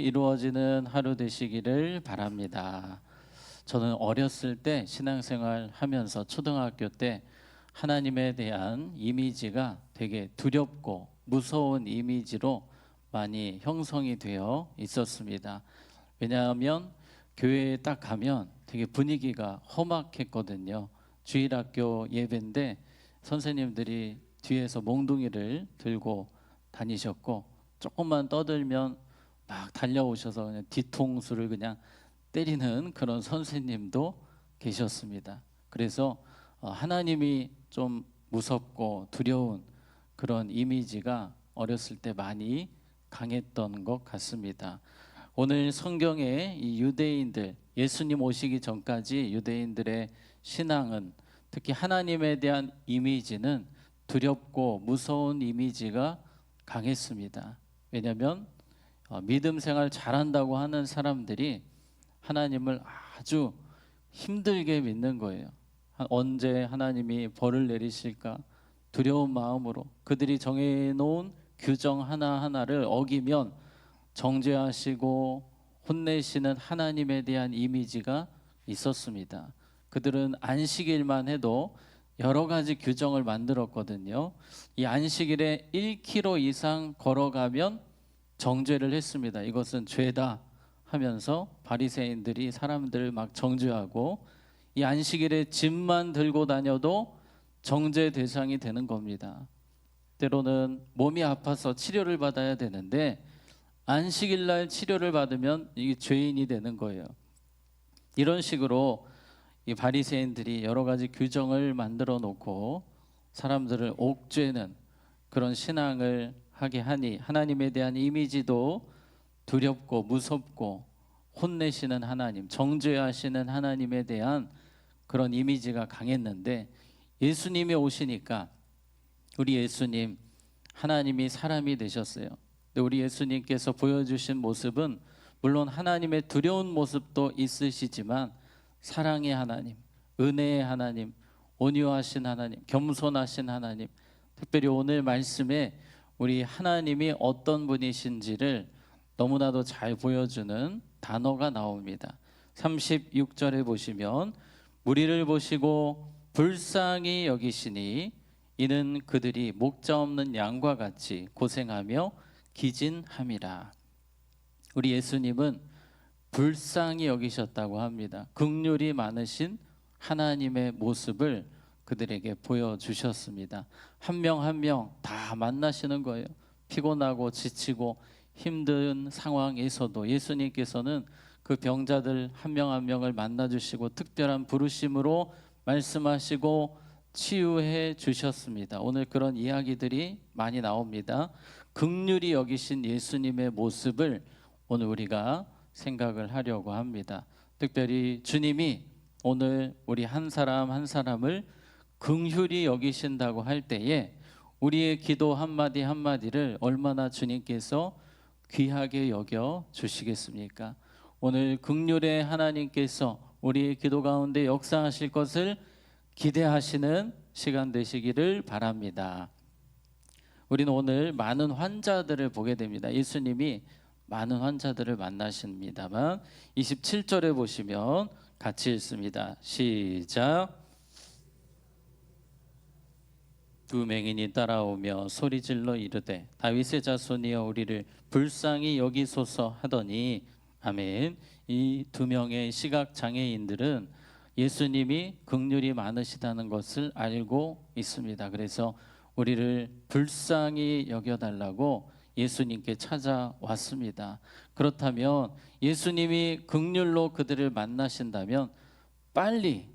이루어지는 하루 되시기를 바랍니다. 저는 어렸을 때 신앙생활 하면서 초등학교 때 하나님에 대한 이미지가 되게 두렵고 무서운 이미지로 많이 형성이 되어 있었습니다. 왜냐하면 교회에 딱 가면 되게 분위기가 험악했거든요. 주일학교 예배인데 선생님들이 뒤에서 몽둥이를 들고 다니셨고 조금만 떠들면 막 달려오셔서 그냥 뒤통수를 그냥 때리는 그런 선생님도 계셨습니다. 그래서 어, 하나님이 좀 무섭고 두려운 그런 이미지가 어렸을 때 많이 강했던 것 같습니다. 오늘 성경에 이 유대인들 예수님 오시기 전까지 유대인들의 신앙은 특히 하나님에 대한 이미지는 두렵고 무서운 이미지가 강했습니다. 왜냐하면 어, 믿음 생활 잘한다고 하는 사람들이 하나님을 아주 힘들게 믿는 거예요. 하- 언제 하나님이 벌을 내리실까 두려운 마음으로 그들이 정해놓은 규정 하나 하나를 어기면 정죄하시고 혼내시는 하나님에 대한 이미지가 있었습니다. 그들은 안식일만 해도 여러 가지 규정을 만들었거든요. 이 안식일에 1km 이상 걸어가면 정죄를 했습니다. 이것은 죄다 하면서 바리새인들이 사람들을 막 정죄하고 이 안식일에 짐만 들고 다녀도 정죄 대상이 되는 겁니다. 때로는 몸이 아파서 치료를 받아야 되는데 안식일 날 치료를 받으면 이게 죄인이 되는 거예요. 이런 식으로 이 바리새인들이 여러 가지 규정을 만들어 놓고 사람들을 옥죄는 그런 신앙을 하게 하니 하나님에 대한 이미지도 두렵고 무섭고 혼내시는 하나님, 정죄하시는 하나님에 대한 그런 이미지가 강했는데 예수님이 오시니까 우리 예수님 하나님이 사람이 되셨어요. 근데 우리 예수님께서 보여주신 모습은 물론 하나님의 두려운 모습도 있으시지만 사랑의 하나님, 은혜의 하나님, 온유하신 하나님, 겸손하신 하나님, 특별히 오늘 말씀에 우리 하나님이 어떤 분이신지를 너무나도 잘 보여주는 단어가 나옵니다. 36절에 보시면 무리를 보시고 불쌍히 여기시니 이는 그들이 목자 없는 양과 같이 고생하며 기진함이라. 우리 예수님은 불쌍히 여기셨다고 합니다. 극률이 많으신 하나님의 모습을 그들에게 보여주셨습니다. 한 명 한 명 다 만나시는 거예요. 피곤하고 지치고 힘든 상황에서도 예수님께서는 그 병자들 한명한 명을 만나 주시고 특별한 부르심으로 말씀하시고 치유해 주셨습니다. 오늘 그런 이야기들이 많이 나옵니다. 극률이 여기신 예수님의 모습을 오늘 우리가 생각을 하려고 합니다. 특별히 주님이 오늘 우리 한 사람 한 사람을 긍휼히 여기신다고 할 때에 우리의 기도 한마디 한마디를 얼마나 주님께서 귀하게 여겨 주시겠습니까? 오늘 극률의 하나님께서 우리의 기도 가운데 역사하실 것을 기대하시는 시간 되시기를 바랍니다. 우리는 오늘 많은 환자들을 보게 됩니다. 예수님이 많은 환자들을 만나십니다만 27절에 보시면 같이 읽습니다. 시작. 두 맹인이 따라오며 소리질러 이르되 다윗의 자손이여 우리를 불쌍히 여기소서 하더니 아멘. 이 두 명의 시각 장애인들은 예수님이 극률이 많으시다는 것을 알고 있습니다. 그래서 우리를 불쌍히 여겨 달라고 예수님께 찾아왔습니다. 그렇다면 예수님이 극률로 그들을 만나신다면 빨리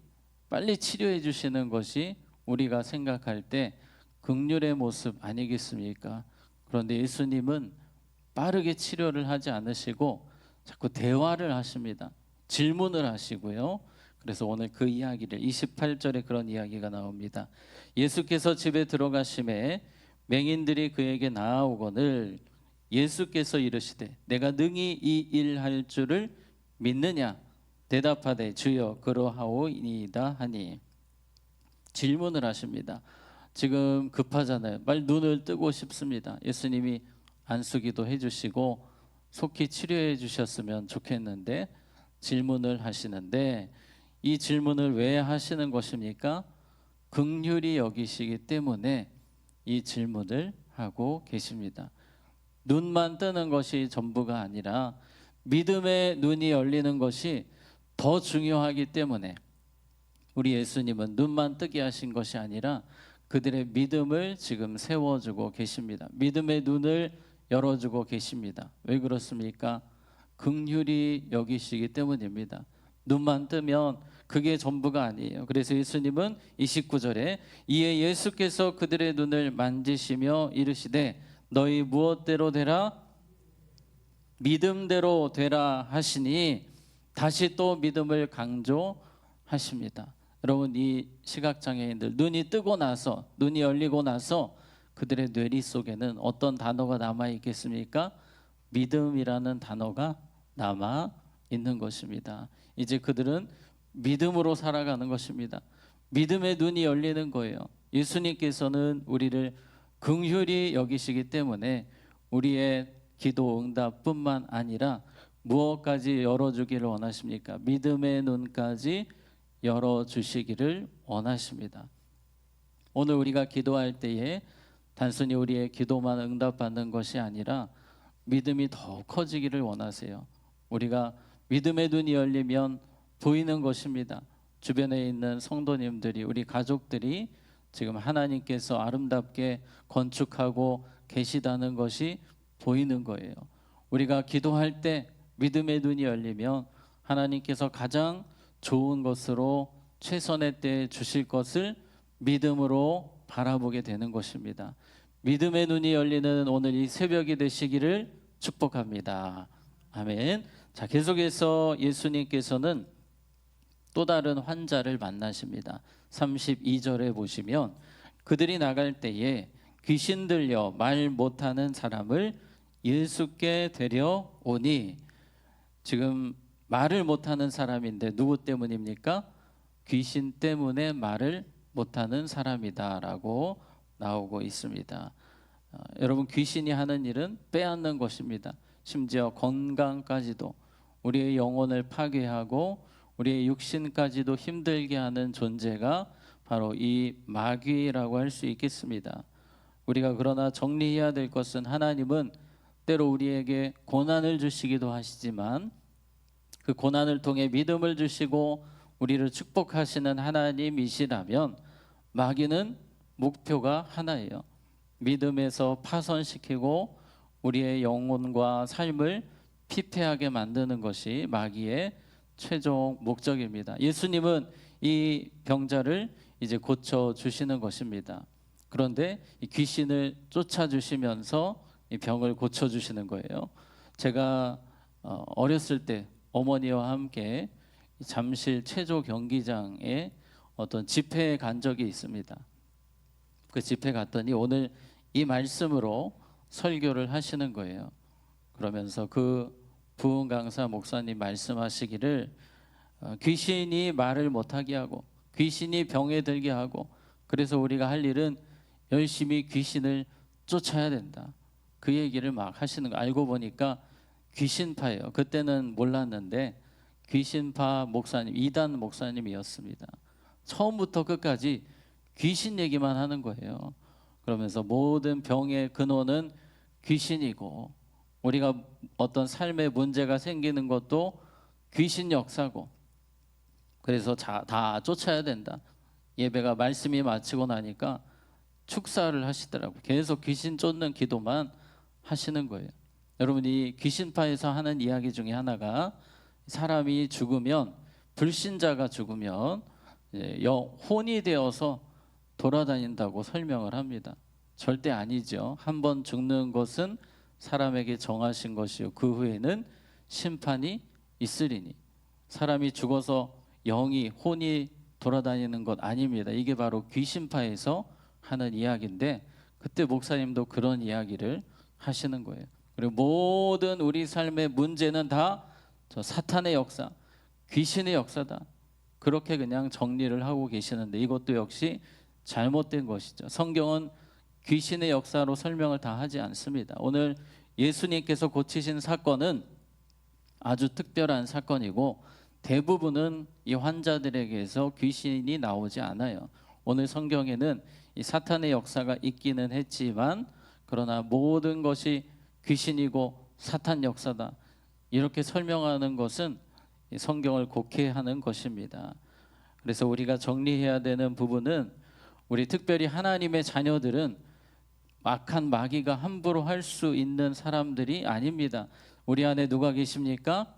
빨리 치료해 주시는 것이 우리가 생각할 때 극률의 모습 아니겠습니까? 그런데 예수님은 빠르게 치료를 하지 않으시고 자꾸 대화를 하십니다. 질문을 하시고요. 그래서 오늘 그 이야기를 28절에 그런 이야기가 나옵니다. 예수께서 집에 들어가심에 맹인들이 그에게 나아오거늘 예수께서 이르시되 내가 능히 이 일 할 줄을 믿느냐 대답하되 주여 그러하오이니이다 하니 질문을 하십니다. 지금 급하잖아요. 빨리 눈을 뜨고 싶습니다. 예수님이 안수기도 해주시고 속히 치료해 주셨으면 좋겠는데 질문을 하시는데 이 질문을 왜 하시는 것입니까? 극률이 여기시기 때문에 이 질문을 하고 계십니다. 눈만 뜨는 것이 전부가 아니라 믿음의 눈이 열리는 것이 더 중요하기 때문에 우리 예수님은 눈만 뜨게 하신 것이 아니라 그들의 믿음을 지금 세워주고 계십니다. 믿음의 눈을 열어주고 계십니다. 왜 그렇습니까? 극률이 여기시기 때문입니다. 눈만 뜨면 그게 전부가 아니에요. 그래서 예수님은 29절에 이에 예수께서 그들의 눈을 만지시며 이르시되 너희 무엇대로 되라 믿음대로 되라 하시니 다시 또 믿음을 강조하십니다. 여러분 이 시각 장애인들 눈이 뜨고 나서 눈이 열리고 나서 그들의 뇌리 속에는 어떤 단어가 남아 있겠습니까? 믿음이라는 단어가 남아 있는 것입니다. 이제 그들은 믿음으로 살아가는 것입니다. 믿음의 눈이 열리는 거예요. 예수님께서는 우리를 긍휼히 여기시기 때문에 우리의 기도 응답뿐만 아니라 무엇까지 열어주기를 원하십니까? 믿음의 눈까지 열어 주시기를 원하십니다. 오늘 우리가 기도할 때에 단순히 우리의 기도만 응답받는 것이 아니라 믿음이 더 커지기를 원하세요. 우리가 믿음의 눈이 열리면 보이는 것입니다. 주변에 있는 성도님들이 우리 가족들이 지금 하나님께서 아름답게 건축하고 계시다는 것이 보이는 거예요. 우리가 기도할 때 믿음의 눈이 열리면 하나님께서 가장 좋은 것으로 최선의 때 주실 것을 믿음으로 바라보게 되는 것입니다. 믿음의 눈이 열리는 오늘 이 새벽이 되시기를 축복합니다. 아멘. 자, 계속해서 예수님께서는 또 다른 환자를 만나십니다. 32절에 보시면 그들이 나갈 때에 귀신 들려 말 못하는 사람을 예수께 데려오니 지금 말을 못하는 사람인데 누구 때문입니까? 귀신 때문에 말을 못하는 사람이다라고 나오고 있습니다. 어, 여러분 귀신이 하는 일은 빼앗는 것입니다. 심지어 건강까지도 우리의 영혼을 파괴하고 우리의 육신까지도 힘들게 하는 존재가 바로 이 마귀라고 할 수 있겠습니다. 우리가 그러나 정리해야 될 것은 하나님은 때로 우리에게 고난을 주시기도 하시지만 그 고난을 통해 믿음을 주시고 우리를 축복하시는 하나님이시라면 마귀는 목표가 하나예요. 믿음에서 파손시키고 우리의 영혼과 삶을 피폐하게 만드는 것이 마귀의 최종 목적입니다. 예수님은 이 병자를 이제 고쳐 주시는 것입니다. 그런데 이 귀신을 쫓아 주시면서 이 병을 고쳐 주시는 거예요. 제가 어, 어렸을 때 어머니와 함께 잠실 체조 경기장에 어떤 집회에 간 적이 있습니다. 그 집회 갔더니 오늘 이 말씀으로 설교를 하시는 거예요. 그러면서 그 부흥 강사 목사님 말씀하시기를 어, 귀신이 말을 못하게 하고 귀신이 병에 들게 하고 그래서 우리가 할 일은 열심히 귀신을 쫓아야 된다. 그 얘기를 막 하시는 거 알고 보니까 귀신파예요. 그때는 몰랐는데 귀신파 목사님 이단 목사님이었습니다. 처음부터 끝까지 귀신 얘기만 하는 거예요. 그러면서 모든 병의 근원은 귀신이고 우리가 어떤 삶의 문제가 생기는 것도 귀신 역사고 그래서 자, 다 쫓아야 된다. 예배가 말씀이 마치고 나니까 축사를 하시더라고요. 계속 귀신 쫓는 기도만 하시는 거예요. 여러분 이 귀신파에서 하는 이야기 중에 하나가 사람이 죽으면 불신자가 죽으면 혼이 되어서 돌아다닌다고 설명을 합니다. 절대 아니죠. 한 번 죽는 것은 사람에게 정하신 것이요 그 후에는 심판이 있으리니 사람이 죽어서 영이 혼이 돌아다니는 것 아닙니다. 이게 바로 귀신파에서 하는 이야기인데 그때 목사님도 그런 이야기를 하시는 거예요. 그리고 모든 우리 삶의 문제는 다 저 사탄의 역사, 귀신의 역사다. 그렇게 그냥 정리를 하고 계시는데 이것도 역시 잘못된 것이죠. 성경은 귀신의 역사로 설명을 다 하지 않습니다. 오늘 예수님께서 고치신 사건은 아주 특별한 사건이고 대부분은 이 환자들에게서 귀신이 나오지 않아요. 오늘 성경에는 이 사탄의 역사가 있기는 했지만 그러나 모든 것이 귀신이고 사탄 역사다. 이렇게 설명하는 것은 이 성경을 곡해하는 것입니다. 그래서 우리가 정리해야 되는 부분은 우리 특별히 하나님의 자녀들은 악한 마귀가 함부로 할 수 있는 사람들이 아닙니다. 우리 안에 누가 계십니까?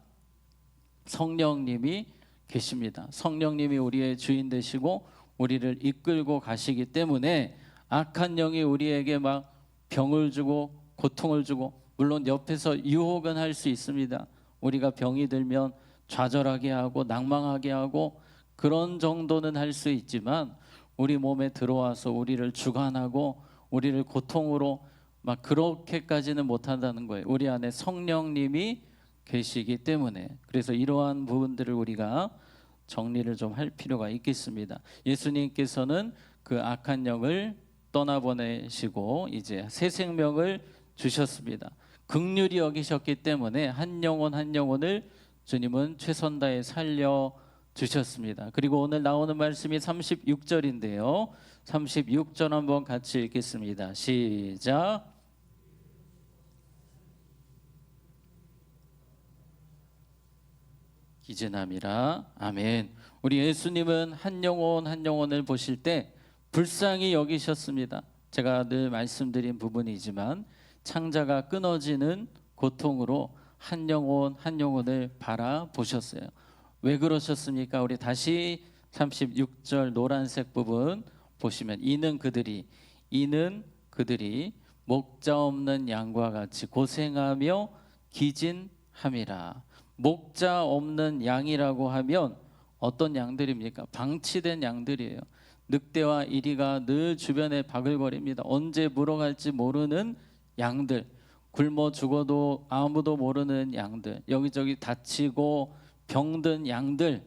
성령님이 계십니다. 성령님이 우리의 주인 되시고 우리를 이끌고 가시기 때문에 악한 영이 우리에게 막 병을 주고 고통을 주고 물론 옆에서 유혹은 할 수 있습니다. 우리가 병이 들면 좌절하게 하고 낭망하게 하고 그런 정도는 할 수 있지만 우리 몸에 들어와서 우리를 주관하고 우리를 고통으로 막 그렇게까지는 못한다는 거예요. 우리 안에 성령님이 계시기 때문에 그래서 이러한 부분들을 우리가 정리를 좀 할 필요가 있겠습니다. 예수님께서는 그 악한 영을 떠나보내시고 이제 새 생명을 주셨습니다. 극률이 여기셨기 때문에 한 영혼 한 영혼을 주님은 최선 다해 살려 주셨습니다. 그리고 오늘 나오는 말씀이 36절인데요. 36절 한번 같이 읽겠습니다. 시작. 기진함이라 아멘. 우리 예수님은 한 영혼 한 영혼을 보실 때 불쌍히 여기셨습니다. 제가 늘 말씀드린 부분이지만 창자가 끊어지는 고통으로 한 영혼 한 영혼을 바라보셨어요. 왜 그러셨습니까? 우리 다시 36절 노란색 부분 보시면 이는 그들이 이는 그들이 목자 없는 양과 같이 고생하며 기진함이라. 목자 없는 양이라고 하면 어떤 양들입니까? 방치된 양들이에요. 늑대와 이리가 늘 주변에 바글거립니다. 언제 물어갈지 모르는 양들. 굶어 죽어도 아무도 모르는 양들. 여기저기 다치고 병든 양들.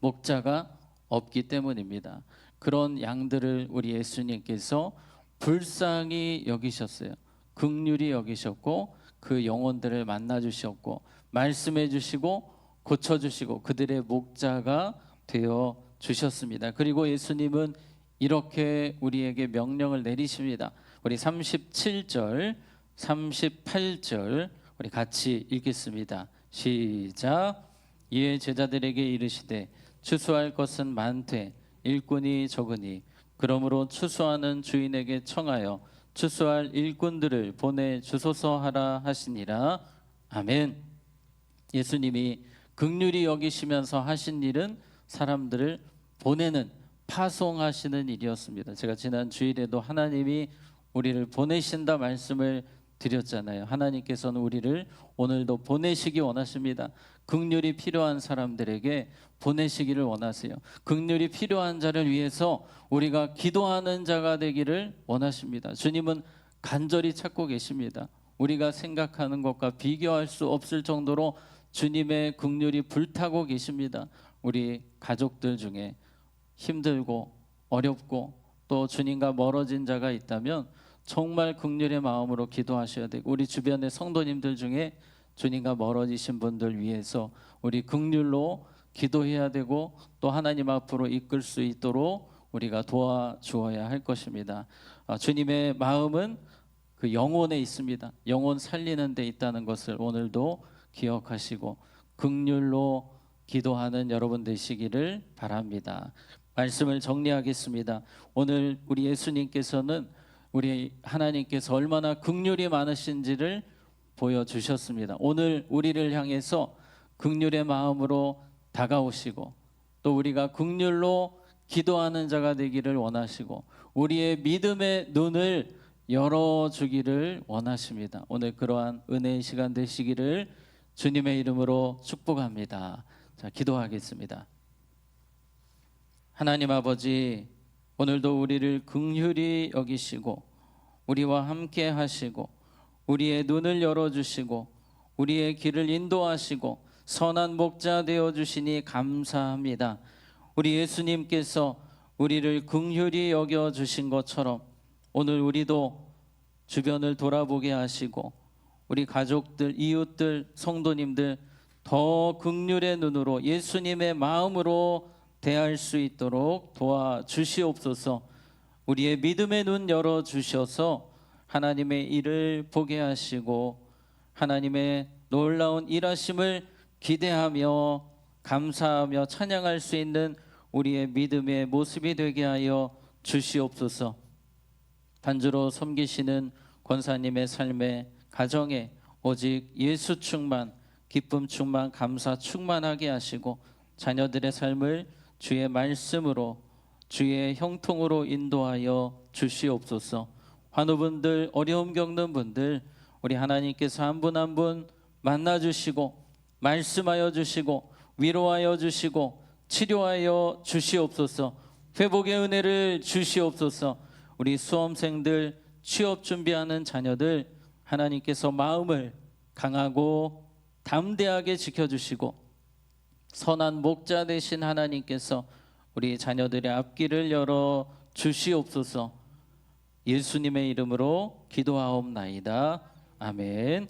목자가 없기 때문입니다. 그런 양들을 우리 예수님께서 불쌍히 여기셨어요. 극률이 여기셨고 그 영혼들을 만나 주셨고 말씀해 주시고 고쳐 주시고 그들의 목자가 되어 주셨습니다. 그리고 예수님은 이렇게 우리에게 명령을 내리십니다. 우리 37절, 38절 우리 같이 읽겠습니다. 시작. 이에 제자들에게 이르시되 추수할 것은 많되 일꾼이 적으니 그러므로 추수하는 주인에게 청하여 추수할 일꾼들을 보내 주소서 하라 하시니라. 아멘. 예수님이 극률이 여기시면서 하신 일은 사람들을 보내는 파송하시는 일이었습니다. 제가 지난 주일에도 하나님이 우리를 보내신다 말씀을 드렸잖아요. 하나님께서는 우리를 오늘도 보내시기 원하십니다. 극률이 필요한 사람들에게 보내시기를 원하세요. 극률이 필요한 자를 위해서 우리가 기도하는 자가 되기를 원하십니다. 주님은 간절히 찾고 계십니다. 우리가 생각하는 것과 비교할 수 없을 정도로 주님의 극률이 불타고 계십니다. 우리 가족들 중에 힘들고 어렵고 또 주님과 멀어진 자가 있다면 정말 극률의 마음으로 기도하셔야 되고 우리 주변의 성도님들 중에 주님과 멀어지신 분들 위해서 우리 극률로 기도해야 되고 또 하나님 앞으로 이끌 수 있도록 우리가 도와주어야 할 것입니다. 아, 주님의 마음은 그 영혼에 있습니다. 영혼 살리는 데 있다는 것을 오늘도 기억하시고 극률로 기도하는 여러분 되시기를 바랍니다. 말씀을 정리하겠습니다. 오늘 우리 예수님께서는 우리 하나님께서 얼마나 극률이 많으신지를 보여주셨습니다. 오늘 우리를 향해서 극률의 마음으로 다가오시고 또 우리가 극률로 기도하는 자가 되기를 원하시고 우리의 믿음의 눈을 열어주기를 원하십니다. 오늘 그러한 은혜의 시간 되시기를 주님의 이름으로 축복합니다. 자, 기도하겠습니다. 하나님 아버지, 오늘도 우리를 긍휼히 여기시고 우리와 함께 하시고 우리의 눈을 열어 주시고 우리의 길을 인도하시고 선한 목자 되어 주시니 감사합니다. 우리 예수님께서 우리를 긍휼히 여겨 주신 것처럼 오늘 우리도 주변을 돌아보게 하시고 우리 가족들, 이웃들, 성도님들 더 극률의 눈으로 예수님의 마음으로 대할 수 있도록 도와 주시옵소서. 우리의 믿음의 눈 열어 주셔서 하나님의 일을 보게 하시고 하나님의 놀라운 일하심을 기대하며 감사하며 찬양할 수 있는 우리의 믿음의 모습이 되게 하여 주시옵소서. 반주로 섬기시는 권사님의 삶에 가정에 오직 예수 충만, 기쁨 충만, 감사 충만하게 하시고 자녀들의 삶을 주의 말씀으로 주의 형통으로 인도하여 주시옵소서. 환우분들 어려움 겪는 분들 우리 하나님께서 한 분 한 분 만나 주시고 말씀하여 주시고 위로하여 주시고 치료하여 주시옵소서. 회복의 은혜를 주시옵소서. 우리 수험생들 취업 준비하는 자녀들 하나님께서 마음을 강하고 담대하게 지켜 주시고 선한 목자 되신 하나님께서 우리 자녀들의 앞길을 열어 주시옵소서. 예수님의 이름으로 기도하옵나이다. 아멘.